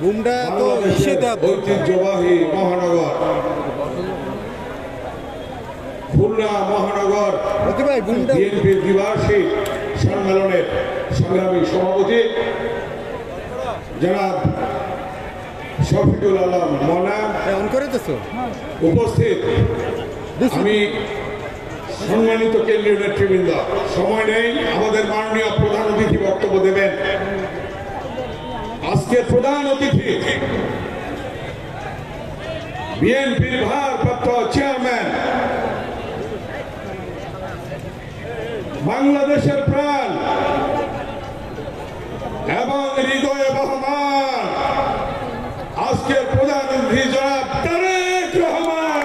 বুমটা তো ঐতিহ্যবাহী মহানগর। খুলনা মহানগর। বিএনপির দ্বিবার্ষিক সম্মেলনের সংগ্রামী সভাপতি জনাব শফিকুল আলম মনা। দিছো। উপস্থিত আমি সম্মানিত কেন্দ্রীয় নেতৃবৃন্দ, সময় নেই, আমাদের মাননীয় প্রধান অতিথি বক্তব্য দেবেন। আজকে প্রধান অতিথি, বিএনপির ভারপ্রাপ্ত চেয়ারম্যান, বাংলাদেশের প্রাণ এবং হৃদয়ে বহমান আজকের প্রধান অতিথি জনাব তারেক রহমান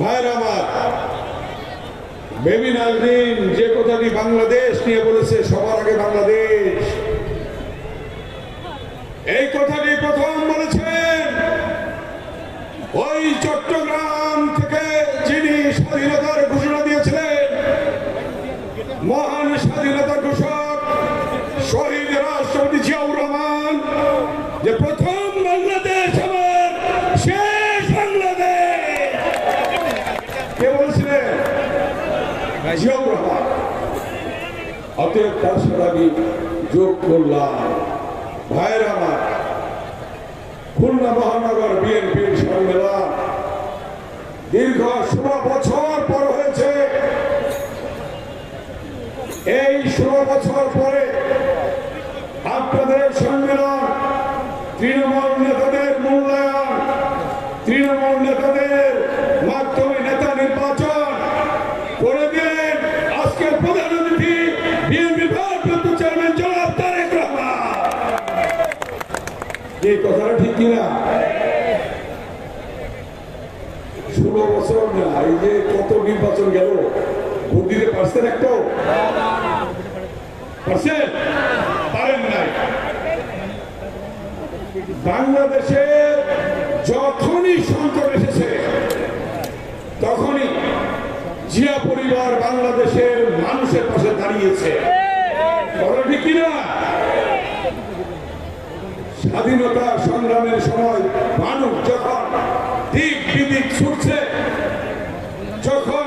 ভাইরা আমার। বেবি নাজরিন যে কথাটি বাংলাদেশ নিয়ে বলেছে, সবার আগে বাংলাদেশ। এই কথাটি প্রথম বলেছেন ওই চট্টগ্রাম থেকে যিনি স্বাধীনতার জিয়াউর রহমান অতএব তার সাথে আমি যোগ করলাম ভাইয়ের আমার খুলনা মহানগর বিএনপির সম্মেলন দীর্ঘ ষোলো বছর পর হয়েছে এই ষোলো বছর পরে আপনাদের সম্মেলন তৃণমূল এই কথাটা ঠিক কিনা? ষোলো বছর না, এই যে কত নির্বাচন গেল? ভোট দিতে পারছেন একটাও? পারছেন? পারেন নাই। বাংলাদেশে যখনই সংকট এসেছে, তখনই জিয়া পরিবার বাংলাদেশের মানুষের পাশে দাঁড়িয়েছে। ঠিক কিনা? স্বাধীনতা সংগ্রামের সময় মানুষ যখন দিক বিদিক ছুটছে, যখন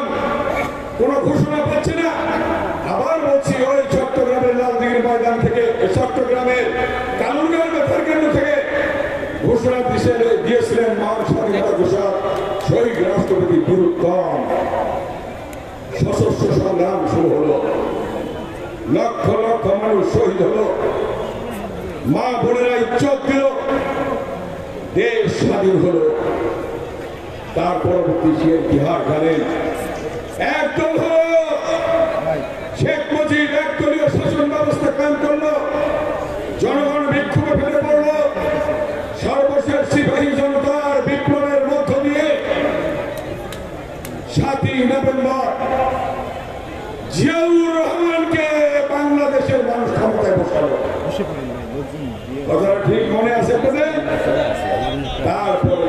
কোন ঘোষণা পাচ্ছে না, আবার বলছি, ওই চট্টগ্রামের লালদিঘির ময়দান থেকে, চট্টগ্রামের কালুরগাঁও বেতার কেন্দ্র থেকে ঘোষণা দিছে দিয়েছিলেন মহান স্বাধীনতা ঘোষণা শহীদ রাষ্ট্রপতি গুরুত্তম। সশস্ত্র সংগ্রাম শুরু হলো। লক্ষ লক্ষ মানুষ শহীদ হলো। মা বোনেরাই চোখ দিল দেশ স্বাধীন হলো। তার পরবর্তী সে বিহার জানেন। একদম হল শেখ মুজিব একদলীয় শাসন ব্যবস্থা কায়েম করল জনগণ বিক্ষোভে ফেলে পড়ল সর্বশেষ সিপাহী জনতার বিপ্লবের মধ্য দিয়ে সাতই নভেম্বর জিয়াউর রহমানকে বাংলাদেশের মানুষ ক্ষমতায় বসালো কথাটা ঠিক মনে আছে আপনাদের? তারপরে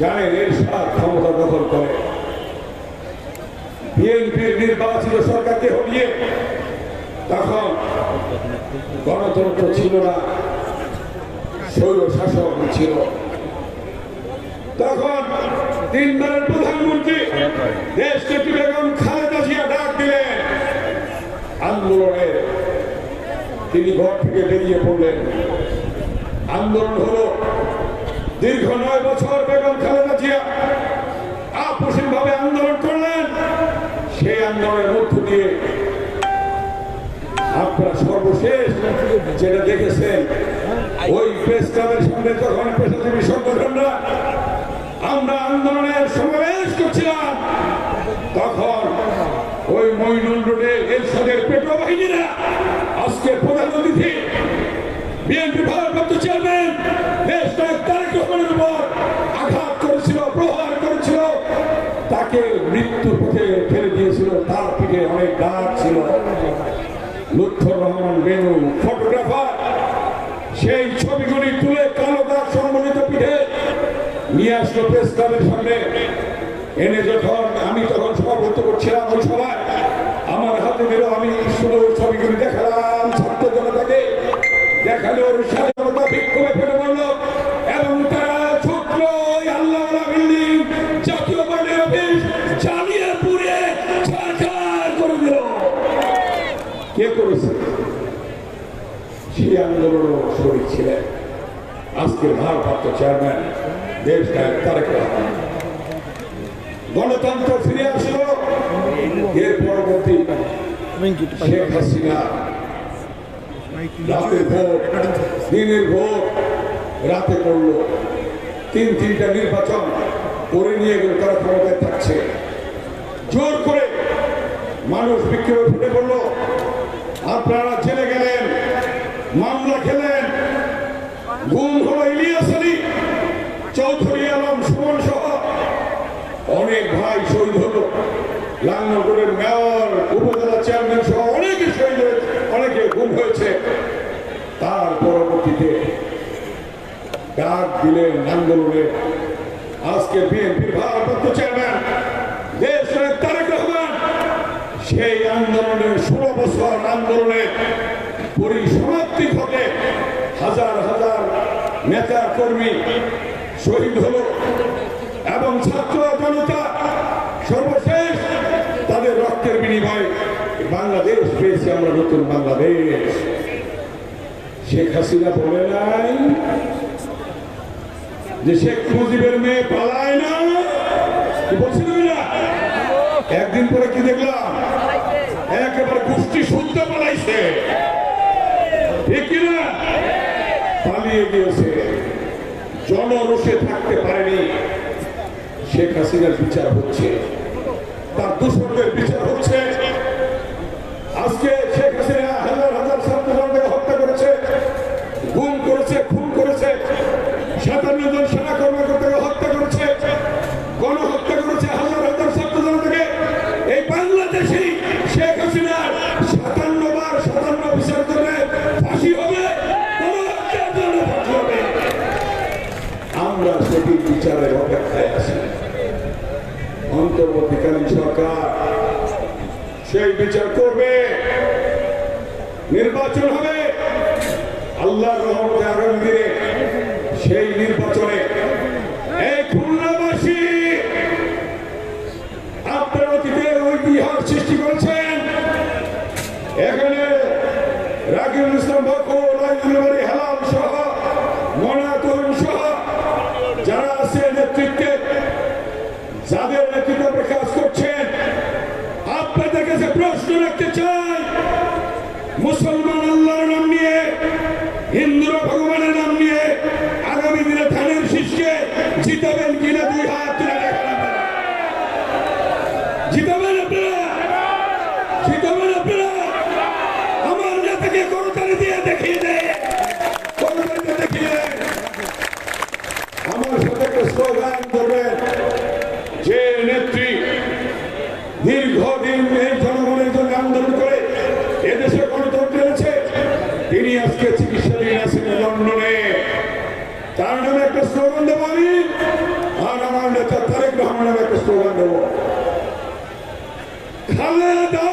জানেন এরশাদ ক্ষমতা দখল করে। বিএনপির নির্বাচিত সরকারকে হলিয়ে তখন গণতন্ত্র ছিল না স্বৈর শাসক ছিল। তখন তিনবারের প্রধানমন্ত্রী দেশ নেত্রী বেগম খালেদা জিয়া ডাক দিলেন আন্দোলনের তিনি ঘর থেকে বেরিয়ে পড়লেন। আন্দোলন হলো দীর্ঘ নয় বছর বেগম খালেদা জিয়া আপসীন ভাবে আন্দোলন করলেন। সেই আন্দোলনের মধ্য দিয়ে আপনারা সর্বশেষ যেটা দেখেছেন, ওই প্রেস ক্লাবের সামনে তখন পেশাজীবী সংগঠনরা, আমরা আন্দোলনের সমাবেশ করছিলাম তখন ওই মইনুল রোডে এরশাদের পেট্রো বাহিনীরা আজকে প্রধান অতিথি বিএনপি ভারপ্রাপ্ত চেয়ারম্যান দেশ নায়ক তারেক রহমানের উপর আঘাত করেছিল, প্রহার করেছিল। তাকে পথে ফেলে দিয়েছিল, তার পিঠে অনেক দাগ ছিল। লুৎফর রহমান বেনু, ফটোগ্রাফার, সেই ছবিগুলি তুলে কালো দাগ সম্মানিত পিঠে নিয়ে আসলো প্রেস ক্লাবের সামনে। এনে যখন আমি তখন সভাপতি করছিলাম ওই সভায় আমি শুধু ছবিগুলি দেখালাম, ছাত্র জনতাকে দেখাল স্বাধীনতা বিক্ষোভে ফেটে পড়ল এবং তারা আজকের ভারপ্রাপ্ত চেয়ারম্যান, দেশ নায়ক তারেক রহমান। গণতন্ত্র ফিরে আসলো। এর পরবর্তী শেখ হাসিনা রাতের ভোট দিনের ভোট রাতে করল তিন, তিনটা নির্বাচন করে নিয়ে গেল, তারা ক্ষমতায় থাকছে। জোর করে মানুষ বিক্ষোভে ফুটে পড়ল। আপনারা জেলে গেলেন, মামলা খেলেন। গুম হলো ইলিয়াস আলী, চৌধুরী আলম, সুমন সহ। অনেক ভাই শহীদ হলো। লালনগরের মেয়র উপজেলা চেয়ারম্যান সহ অনেকে শহীদ হয়েছে অনেকে গুম হয়েছে, তার পরবর্তীতে ডাক দিলেন আন্দোলনে। আজকে বিএনপির ভারপ্রাপ্ত চেয়ারম্যান, দেশ তারেক রহমান, সেই আন্দোলনের ষোলো বছর আন্দোলনের পরিসমাপ্তি ঘটে। হাজার হাজার নেতা কর্মী শহীদ হলো এবং ছাত্র জনতা সর্বশেষ তাদের রক্তের বিনিময়ে বাংলাদেশ পেয়েছে, আমরা নতুন বাংলাদেশ। শেখ হাসিনা বলে নাই যে শেখ মুজিবের মেয়ে পালায় না। একদিন পরে কি দেখলাম? একেবারে গোষ্ঠী শুদ্ধ পালাইছে। ঠিক কিনা পালিয়ে গিয়েছে। জনরোষে থাকতে পারেনি। শেখ হাসিনার বিচার হচ্ছে। তার দূষণদের বিচার বিচারের অপেক্ষায় আছি অন্তর্বর্তীকালীন সরকার সেই বিচার করবে নির্বাচন হবে আল্লাহর রহমতে আগামী দিনে সেই নির্বাচনে এই খুলনাবাসী আপনার অতীতে ঐতিহাস সৃষ্টি করেছেন এখানে রাকিবুল ইসলাম রাজুলবাড়ি হালাল সহ প্রশ্ন রাখতে চাই। মুসলমান আল্লাহর নাম নিয়ে, হিন্দুরা ভগবানের নাম নিয়ে আগামী দিনে ধানের শিষ্যে জিতাবেন কিনা দুই হাত তুলে। জিতাবেন আপনারা? আমার নেতাকে করতালি দিয়ে দেখিয়ে তার নামে একটা স্লোগান দেবো আমি। আর আমার নেতা তারেক রহমান নামে একটা স্লোগান দেবো। খালেদা!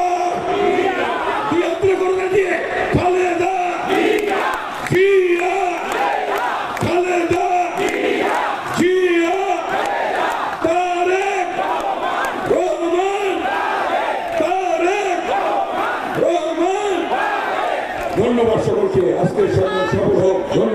ধন্যবাদ সকলকে। আজকে সফল হোক।